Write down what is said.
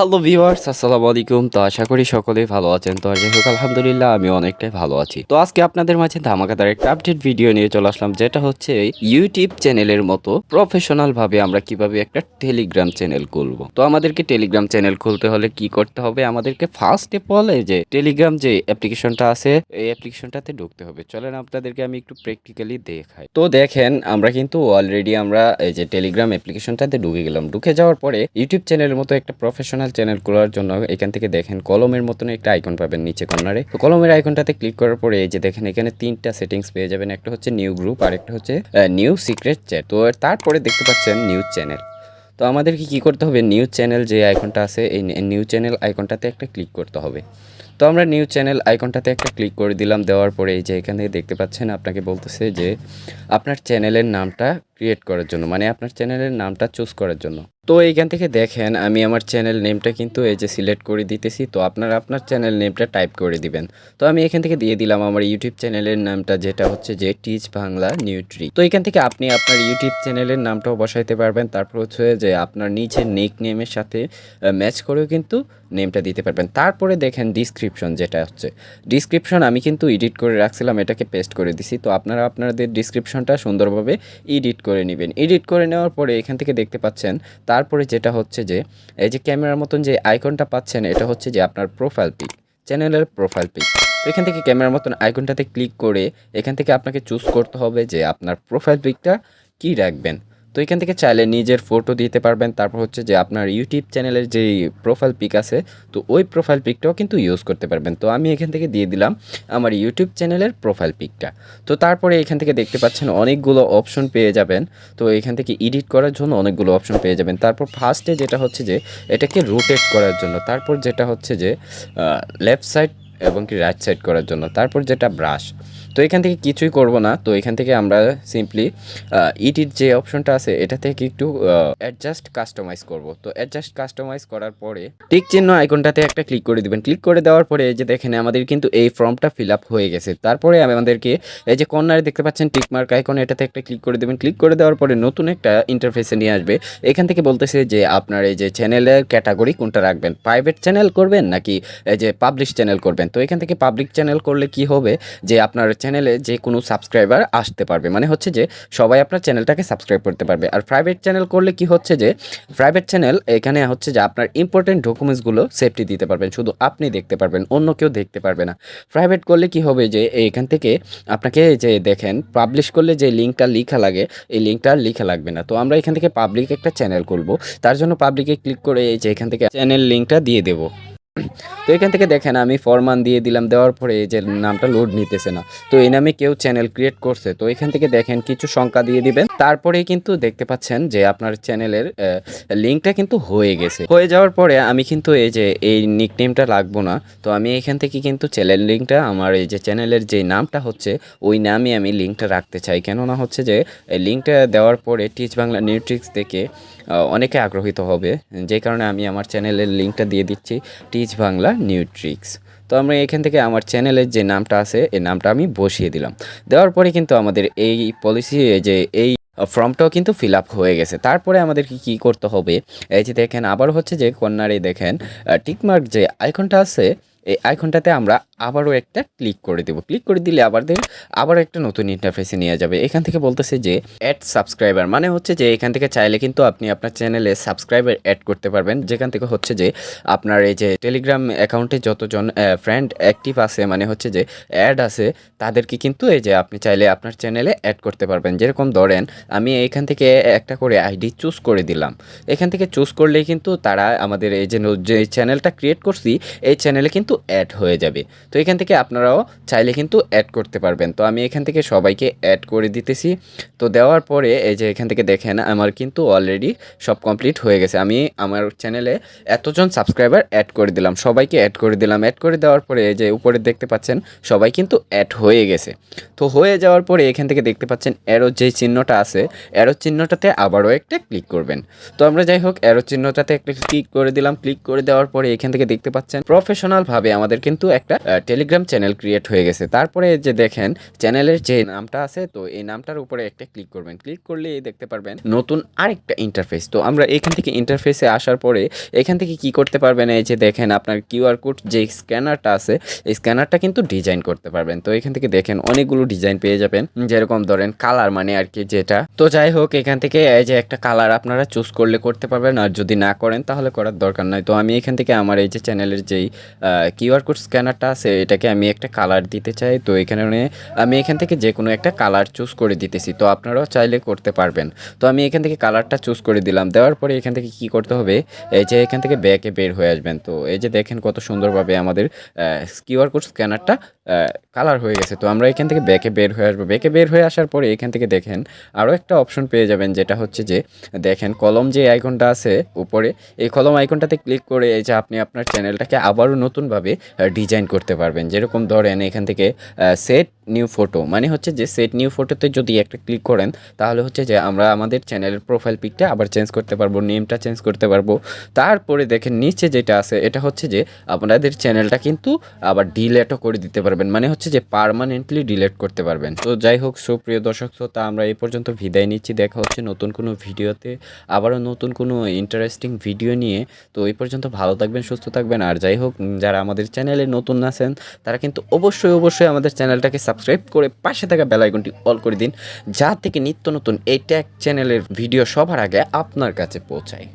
Hello viewers, আসসালামু আলাইকুম। তো আশা করি সকলেই ভালো আছেন। তো যাই হোক, আলহামদুলিল্লাহ আমি অনেকটাই ভালো আছি। তো আজকে আপনাদের মাঝে ধামাকাদার একটা আপডেট ভিডিও নিয়ে চলে আসলাম, যেটা হচ্ছে ইউটিউব চ্যানেলের মতো প্রফেশনাল ভাবে আমরা কীভাবে একটা টেলিগ্রাম চ্যানেল খুলবো। তো আমাদেরকে টেলিগ্রাম চ্যানেল খুলতে হলে কি করতে হবে? আমাদেরকে ফার্স্ট অল এই যে টেলিগ্রাম যে অ্যাপ্লিকেশনটা আছে, এই অ্যাপ্লিকেশনটাতে ঢুকতে হবে। চলেন আপনাদেরকে আমি একটু প্র্যাকটিক্যালি দেখাই। তো দেখেন, আমরা কিন্তু অলরেডি আমরা এই যে টেলিগ্রাম অ্যাপ্লিকেশনটাতে ঢুকে গেলাম। ঢুকে যাওয়ার পরে ইউটিউব চ্যানেলের মতো একটা প্রফেশনাল চ্যানেল খোলার জন্য এখান থেকে দেখেন কলমের মতন একটা আইকন পাবেন নিচে কর্নারে। তো কলমের আইকনটাতে ক্লিক করার পরে এই যে দেখেন, এখানে তিনটা সেটিংস পেয়ে যাবেন। একটা হচ্ছে নিউ গ্রুপ আর একটা হচ্ছে নিউ সিক্রেট চ্যাট তো তারপরে দেখতে পাচ্ছেন নিউজ চ্যানেল তো আমাদেরকে কি করতে হবে? নিউজ চ্যানেল যে আইকনটা আছে, এই নিউজ চ্যানেল আইকনটাতে একটা ক্লিক করতে হবে। তো আমরা নিউজ চ্যানেল আইকনটাতে একটা ক্লিক করে দিলাম। দেওয়ার পরে এই যে এখান থেকে দেখতে পাচ্ছেন, আপনাকে বলতেছে যে আপনার চ্যানেলের নামটা ক্রিয়েট করার জন্য মানে আপনার চ্যানেলের নামটা চুজ করার জন্য। তো এইখান থেকে দেখেন, আমি আমার চ্যানেল নেমটা কিন্তু এই যে সিলেক্ট করে দিতেছি, তো আপনারা আপনার চ্যানেল নেমটা টাইপ করে দিবেন। তো আমি এখান থেকে দিয়ে দিলাম আমার ইউটিউব চ্যানেলের নামটা, যেটা হচ্ছে যে টিচ বাংলা নিউট্রি তো এখান থেকে আপনি আপনার ইউটিউব চ্যানেলের নামটাও বসাইতে পারবেন, তারপর হচ্ছে যে আপনার নিচের নেক নেমের সাথে ম্যাচ করেও কিন্তু নেমটা দিতে পারবেন। তারপরে দেখেন ডিসক্রিপশন যেটা হচ্ছে। ডিসক্রিপশন আমি কিন্তু এডিট করে রাখছিলাম, এটাকে পেস্ট করে দিছি। তো আপনারা আপনাদের ডিসক্রিপশনটা সুন্দরভাবে এডিট করে নেবেন। এডিট করে নেওয়ার পরে এখান থেকে দেখতে পাচ্ছেন তারপরে যেটা হচ্ছে যে, এই যে ক্যামেরার মতন যে আইকনটা পাচ্ছেন, এটা হচ্ছে যে আপনার প্রোফাইল পিক চ্যানেলের প্রোফাইল পিক এখান থেকে ক্যামেরার মতন আইকনটাতে ক্লিক করে এখান থেকে আপনাকে চুজ করতে হবে যে আপনার প্রোফাইল পিকটা কী রাখবেন। তো এখান থেকে চাইলে নিজের ফটো দিতে পারবেন। তারপর হচ্ছে যে আপনার ইউটিউব চ্যানেলের যেই প্রোফাইল পিক আছে, তো ওই প্রোফাইল পিকটাও কিন্তু ইউজ করতে পারবেন। তো আমি এখান থেকে দিয়ে দিলাম আমার ইউটিউব চ্যানেলের প্রোফাইল পিকটা তো তারপরে এখান থেকে দেখতে পাচ্ছেন অনেকগুলো অপশন পেয়ে যাবেন। তো এখান থেকে এডিট করার জন্য অনেকগুলো অপশন পেয়ে যাবেন। তারপর ফার্স্টে যেটা হচ্ছে যে এটাকে রোটেট করার জন্য, তারপর যেটা হচ্ছে যে লেফট সাইড এবং কি রাইট সাইড করার জন্য, তারপর যেটা ব্রাশ তো এখান থেকে কিছুই করব না। তো এখান থেকে আমরা সিম্পলি ইডিট যে অপশনটা আছে, এটা থেকে একটু অ্যাডজাস্ট কাস্টমাইজ করব। তো অ্যাডজাস্ট কাস্টমাইজ করার পরে টিক চিহ্ন আইকনটাতে একটা ক্লিক করে দিবেন। ক্লিক করে দেওয়ার পরে এই যে দেখেন, আমাদের কিন্তু এই ফর্মটা ফিল আপ হয়ে গেছে। তারপরে আমাদেরকে এই যে কর্নারে দেখতে পাচ্ছেন টিক মার্ক আইকন এটাতে একটা ক্লিক করে দেবেন। ক্লিক করে দেওয়ার পরে নতুন একটা ইন্টারফেসে নিয়ে আসবে। এখান থেকে বলতেছে যে আপনার এই যে চ্যানেলের ক্যাটাগরি কোনটা রাখবেন? প্রাইভেট চ্যানেল করবেন নাকি এই যে পাবলিশ চ্যানেল করবেন? তো এখান থেকে পাবলিক চ্যানেল করলে কি হবে? যে আপনার চ্যানেলে যে কোনো সাবস্ক্রাইবার আসতে পারবে। মানে হচ্ছে যে, সবাই আপনার চ্যানেলটাকে সাবস্ক্রাইব করতে পারবে। আর প্রাইভেট চ্যানেল করলে কি হচ্ছে যে প্রাইভেট চ্যানেল এখানে হচ্ছে যে, আপনার ইম্পর্টেন্ট ডকুমেন্টসগুলো সেফটি দিতে পারবেন। শুধু আপনি দেখতে পারবেন, অন্য কেউ দেখতে পারবে না। প্রাইভেট করলে কি হবে যে, এখান থেকে আপনাকে যে দেখেন পাবলিশ করলে যে লিঙ্কটা লিখা লাগে, এই লিঙ্কটা লেখা লাগবে না। তো আমরা এখান থেকে পাবলিক একটা চ্যানেল করব তার জন্য পাবলিকে ক্লিক করে এই যে এখান থেকে চ্যানেল লিঙ্কটা দিয়ে দেবো। তো এখান থেকে দেখেন, আমি ফরমান দিয়ে দিলাম, দেওয়ার পরে এই যে নামটা লোড নিতেছে না। তো এই নামে কেউ চ্যানেল ক্রিয়েট করছে। তো এখান থেকে দেখেন, কিছু সংখ্যা দিয়ে দিবেন। তারপরেই কিন্তু দেখতে পাচ্ছেন যে আপনার চ্যানেলের লিঙ্কটা কিন্তু হয়ে গেছে। হয়ে যাওয়ার পরে আমি কিন্তু এই যে, এই নিক নিকনেমটা লাগবো না। তো আমি এখান থেকে কিন্তু চ্যানেল লিঙ্কটা আমার এই যে চ্যানেলের যে নামটা হচ্ছে, ওই নামে আমি লিঙ্কটা রাখতে চাই। কেননা হচ্ছে যে লিঙ্কটা দেওয়ার পরে টিচ বাংলা নিউট্রিক্স থেকে অনেকে আগ্রহীত হবে। যে কারণে আমি আমার চ্যানেলের লিঙ্কটা দিয়ে দিচ্ছি। টিচ বাংলা নিউট্রিক্স তো আমরা এখান থেকে আমার চ্যানেলের যে নামটা আছে এই নামটা আমি বসিয়ে দিলাম। দেওয়ার পরে কিন্তু আমাদের এই পলিসি যে এই ফর্মটাও কিন্তু ফিল আপ হয়ে গেছে। তারপরে আমাদেরকে কি করতে হবে? এই যে দেখেন, আবার হচ্ছে যে কন্যারে দেখেন টিকমার্ক যে আইকনটা আছে, এই আইকনটাতে আমরা আবারও একটা ক্লিক করে দেবো। ক্লিক করে দিলে আবার দেখ আবার একটা নতুন ইন্টারফেসে নিয়ে যাবে। এখান থেকে বলতেছে যে অ্যাড সাবস্ক্রাইবার মানে হচ্ছে যে, এখান থেকে চাইলে কিন্তু আপনি আপনার চ্যানেলে সাবস্ক্রাইবার অ্যাড করতে পারবেন। যেখান থেকে হচ্ছে যে, আপনার এই যে টেলিগ্রাম অ্যাকাউন্টে যতজন ফ্রেন্ড অ্যাক্টিভ আছে মানে হচ্ছে যে অ্যাড আছে, তাদেরকে কিন্তু এই যে আপনি চাইলে আপনার চ্যানেলে অ্যাড করতে পারবেন। যেরকম ধরেন, আমি এখান থেকে একটা করে আইডি চুজ করে দিলাম। এখান থেকে চুজ করলেই কিন্তু তারা আমাদের এই যে চ্যানেলটা ক্রিয়েট করছি, এই চ্যানেলে কিন্তু অ্যাড হয়ে যাবে। তো এখান থেকে আপনারাও চাইলে কিন্তু অ্যাড করতে পারবেন। তো আমি এখান থেকে সবাইকে অ্যাড করে দিতেছি। তো দেওয়ার পরে এই যে এখান থেকে দেখেন, আমার কিন্তু অলরেডি সব কমপ্লিট হয়ে গেছে। আমি আমার চ্যানেলে এতজন সাবস্ক্রাইবার অ্যাড করে দিলাম। সবাইকে অ্যাড করে দিলাম। অ্যাড করে দেওয়ার পরে এই যে উপরে দেখতে পাচ্ছেন, সবাই কিন্তু অ্যাড হয়ে গেছে। তো হয়ে যাওয়ার পরে এখান থেকে দেখতে পাচ্ছেন অ্যারো যে চিহ্নটা আছে অ্যারো চিহ্নটাতে আবারও একটা ক্লিক করবেন। তো আমরা যাই হোক অ্যারো চিহ্নটাতে একটা ক্লিক করে দিলাম। ক্লিক করে দেওয়ার পরে এখান থেকে দেখতে পাচ্ছেন প্রফেশনালভাবে আমাদের কিন্তু একটা টেলিগ্রাম চ্যানেল ক্রিয়েট হয়ে গেছে। তারপরে যে দেখেন চ্যানেলের যে নামটা আছে, তো এই নামটার উপরে একটা ক্লিক করবেন। ক্লিক করলে দেখতে পারবেন নতুন আরেকটা ইন্টারফেস তো আমরা এখান থেকে ইন্টারফেসে আসার পরে এখান থেকে কি করতে পারবেন? এই যে দেখেন আপনার কিউআর কোড যে স্ক্যানারটা আছে, এই স্ক্যানারটা কিন্তু ডিজাইন করতে পারবেন। তো এখান থেকে দেখেন অনেকগুলো ডিজাইন পেয়ে যাবেন। যেরকম ধরেন কালার মানে আর কি যেটা। তো যাই হোক, এখান থেকে এই যে একটা কালার আপনারা চুজ করলে করতে পারবেন। আর যদি না করেন, তাহলে করার দরকার নাই। তো আমি এখান থেকে আমার এই যে চ্যানেলের যেই কিউআর কোড স্ক্যানারটা আছে এটাকে আমি একটা কালার দিতে চাই। তো এখানে আমি এখান থেকে যে কোনো একটা কালার চুজ করে দিতেছি। তো আপনারাও চাইলে করতে পারবেন। তো আমি এখান থেকে কালারটা চুজ করে দিলাম। দেওয়ার পরে এখান থেকে কি করতে হবে? এই যে এখান থেকে ব্যাকে বের হয়ে আসবেন। তো এই যে দেখেন কত সুন্দরভাবে আমাদের কিউআর কোড স্ক্যানারটা কালার হয়ে গেছে। তো আমরা এখান থেকে ব্যাকে বের হয়ে আসব। ব্যাকে বের হয়ে আসার পরে এখান থেকে দেখেন আরও একটা অপশন পেয়ে যাবেন। যেটা হচ্ছে যে, দেখেন কলম যে আইকনটা আছে উপরে, এই কলম আইকনটাতে ক্লিক করে এই যে আপনি আপনার চ্যানেলটাকে আবারও নতুনভাবে ডিজাইন করতে পারবেন। যেরকম ধরেন এখান থেকে সেট নিউ ফটো মানে হচ্ছে যে সেট নিউ ফটোতে যদি একটা ক্লিক করেন, তাহলে হচ্ছে যে আমরা আমাদের চ্যানেলের প্রোফাইল পিকটা আবার চেঞ্জ করতে পারব নেমটা চেঞ্জ করতে পারব। তারপরে দেখেন নিচে যেটা আছে, এটা হচ্ছে যে আপনাদের চ্যানেলটা কিন্তু আবার ডিলেটও করে দিতে পারবেন মানে হচ্ছে যে পারমানেন্টলি ডিলেট করতে পারবেন। তো যাই হোক, সুপ্রিয় দর্শক শ্রোতা, আমরা এই পর্যন্ত বিদায় নিচ্ছি। দেখা হচ্ছে নতুন কোনো ভিডিওতে, আবারও নতুন কোনো ইন্টারেস্টিং ভিডিও নিয়ে। তো এই পর্যন্ত ভালো থাকবেন, সুস্থ থাকবেন। আর যাই হোক, যারা আমাদের চ্যানেলে নতুন আছেন, তারা কিন্তু অবশ্যই অবশ্যই আমাদের চ্যানেলটাকে সাবস্ক্রাইব করে পাশে থাকা বেল আইকনটি অল করে দিন, যা থেকে নিত্য নতুন এই ট্যাগ চ্যানেলের ভিডিও সবার আগে আপনার কাছে পৌঁছায়।